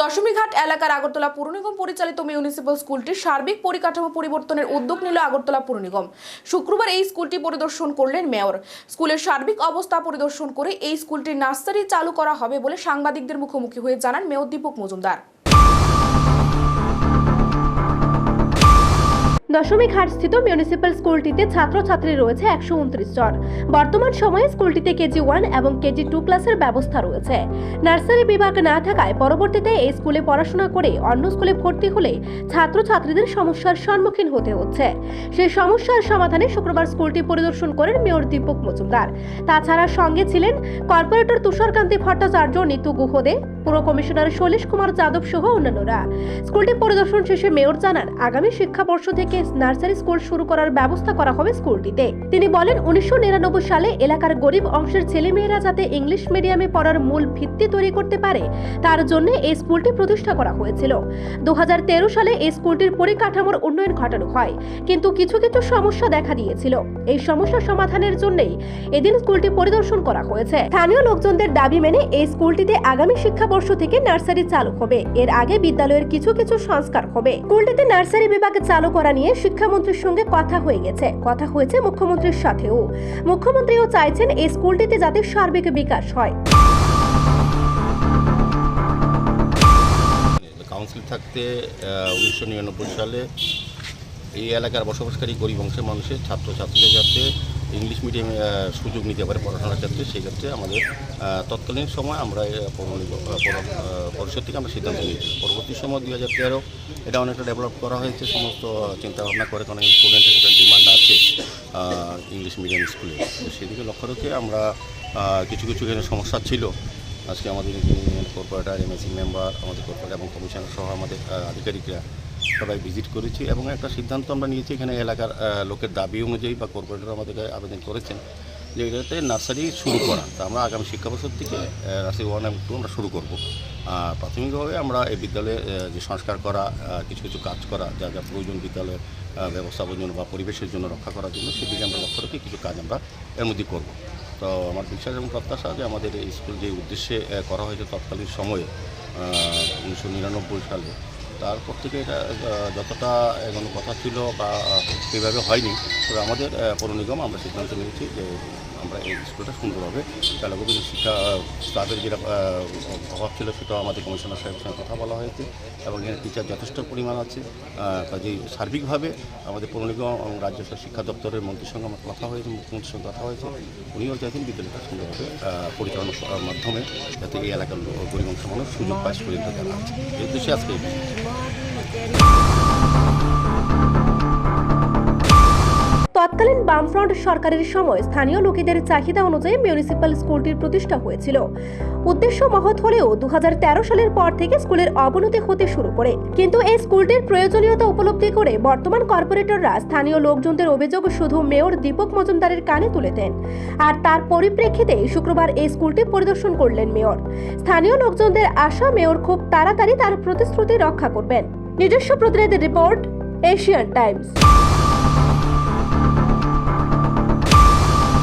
দশমীঘাট এলাকার আগরতলা পুর নিগম পরিচালিত মিউনিসিপ্যাল স্কুলটির সার্বিক পরিকাঠামো পরিবর্তনের উদ্যোগ নিল আগরতলা পুর নিগম। শুক্রবার এই স্কুলটি পরিদর্শন করলেন মেয়র। স্কুলের সার্বিক অবস্থা পরিদর্শন করে এই স্কুলটির নার্সারি চালু করা হবে বলে সাংবাদিকদের মুখোমুখি হয়ে জানান মেয়র দীপক মজুমদার। দশমী ঘাটস্থিত মিউনিসিপ্যাল স্কুলটিতে ছাত্রছাত্রী রয়েছে একশো উনত্রিশ জন। বর্তমান সময়ে স্কুলটিতে কেজি ওয়ান এবং কেজি টু ক্লাসের ব্যবস্থা রয়েছে। নার্সারি বিভাগ না থাকায় পরবর্তীতে এই স্কুলে পড়াশোনা করে অন্য স্কুলে ভর্তি হলে ছাত্রছাত্রীদের সমস্যার সম্মুখীন হতে হচ্ছে। সেই সমস্যার সমাধানে শুক্রবার স্কুলটি পরিদর্শন করেন মেয়র দীপক মজুমদার। তাছাড়া সঙ্গে ছিলেন কর্পোরেটর তুষারকান্তি ভট্টাচার্য নিতু গুহদে। পুর কমিশনার শৈলেশ কুমার যাদব সহ অন্যান্যরা। স্কুলটি পরিদর্শন শেষে মেয়র জানান, আগামী শিক্ষাবর্ষ থেকে নার্সারি স্কুল শুরু করার ব্যবস্থা করা হবে স্কুলটিতে। তিনি বলেন, উনিশশো নিরানব্বই সালে এলাকার গরিব অংশের ছেলেমেয়েরা যাতে ইংলিশ মিডিয়ামে পড়ার মূল ভিত্তি তৈরি করতে পারে, তার জন্য এই স্কুলটি প্রতিষ্ঠা করা হয়েছিল। দু সালে এই স্কুলটির পরিকাঠামোর উন্নয়ন ঘটানো হয়, কিন্তু কিছু কিছু সমস্যা দেখা দিয়েছিল। এই সমস্যা সমাধানের জন্যই এদিন স্কুলটি পরিদর্শন করা হয়েছে। স্থানীয় লোকজনদের দাবি মেনে এই স্কুলটিতে আগামী শিক্ষাবর্ষ থেকে নার্সারি চালু হবে। এর আগে বিদ্যালয়ের কিছু কিছু সংস্কার হবে। স্কুলটিতে নার্সারি বিভাগ চালু করা নিয়ে শিক্ষামন্ত্রীর সঙ্গে কথা হয়ে গেছে। কথা হয়েছে মুখ্যমন্ত্রীর সাথেও। মুখ্যমন্ত্রীও চাইছেন এই স্কুলটিতে যাতে সার্বিক বিকাশ হয়। কাউন্সিল থাকতে উনিশশো নিরানব্বই সালে এই এলাকার বসবাসকারী গরিব অংশের মানুষের ছাত্রছাত্রীরা যাতে ইংলিশ মিডিয়ামে সুযোগ নিতে পারে পড়াশোনার ক্ষেত্রে, সেই ক্ষেত্রে আমাদের তৎকালীন সময় আমরা পরিষদ থেকে আমরা সিদ্ধান্ত নিয়েছি। পরবর্তী সময় দুই হাজার তেরো, এটা অনেকটা ডেভেলপ করা হয়েছে, সমস্ত চিন্তাভাবনা করে কারণ স্টুডেন্টের একটা ডিমান্ড আছে ইংলিশ মিডিয়াম স্কুলে। সেদিকে লক্ষ্য রেখে আমরা কিছু কিছু এখানে সমস্যা ছিল। আজকে আমাদের ইঞ্জিনিয়ারিং কর্পোরেটর এমএসি মেম্বার আমাদের কর্পোরেটর এবং কমিশনার সহ আমাদের আধিকারিকরা সবাই ভিজিট করেছি এবং একটা সিদ্ধান্ত আমরা নিয়েছি, এখানে এলাকার লোকের দাবি অনুযায়ী বা কর্পোরেটর আমাদেরকে আবেদন করেছেন যে এটাতে নার্সারি শুরু করা। তা আমরা আগামী শিক্ষাবর্ষ থেকে নার্সারি ওয়ান এবং টু আমরা শুরু করব। প্রাথমিকভাবে আমরা এই বিদ্যালয়ে যে সংস্কার করা কিছু কিছু কাজ করা, যা যা প্রয়োজন বিদ্যালয়ের ব্যবস্থাপনার জন্য বা পরিবেশের জন্য রক্ষা করার জন্য, সেদিকে আমরা লক্ষ্য রেখে কিছু কাজ আমরা এর মধ্যে করব। তো আমার বিশ্বাস এবং প্রত্যাশা যে আমাদের এই স্কুল যে উদ্দেশ্যে করা হয়েছে তৎকালীন সময়ে উনিশশো নিরানব্বই সালে তারপর থেকে এটা যতটা এগোনো কথা ছিল বা সেভাবে হয়নি, তবে আমাদের পৌর নিগম আমরা সিদ্ধান্ত নিয়েছি যে আমরা এই স্কুলটা সুন্দরভাবে চালু করব। শিক্ষা স্টাফের যেটা অভাব ছিল সেটাও আমাদের কমিশনার সাহেবের সঙ্গে কথা বলা হয়েছে এবং এখানে টিচার যথেষ্ট পরিমাণ আছে কাজেই সার্বিকভাবে আমাদের পৌর নিগম এবং রাজ্য শিক্ষা দপ্তরের মন্ত্রীর সঙ্গে আমার কথা হয়েছে, মুখ্যমন্ত্রীর সঙ্গে কথা হয়েছে। উনিও চাইছেন বিদ্যালয়টা সুন্দরভাবে পরিচালনা করার মাধ্যমে যাতে এই এলাকার লোক- গরিব অংশ মানুষ সুযোগ পায় দেওয়া আছে এই উদ্দেশ্যে আজকে এই বিষয়। তৎকালীন বামফ্রন্ট সরকারের সময় স্থানীয় লোকেদের চাহিদা অনুযায়ী মিউনিসিপ্যাল স্কুলটির প্রতিষ্ঠা হয়েছিল। উদ্দেশ্য মহৎ হলেও দু হাজার তেরো সালের পর থেকে স্কুলের অবনতি হতে শুরু করে। কিন্তু এই স্কুলটির প্রয়োজনীয়তা উপলব্ধি করে বর্তমান কর্পোরেটররা স্থানীয় লোকজনদের অভিযোগ শুধু মেয়র দীপক মজুমদারের কানে তুলে দেন। আর তার পরিপ্রেক্ষিতে শুক্রবার এই স্কুলটি পরিদর্শন করলেন মেয়র। স্থানীয় লোকজনদের আশা, মেয়র খুব তাড়াতাড়ি তার প্রতিশ্রুতি রক্ষা করবেন। নিজস্ব প্রতিনিধি রিপোর্ট, এশিয়ান টাইমস।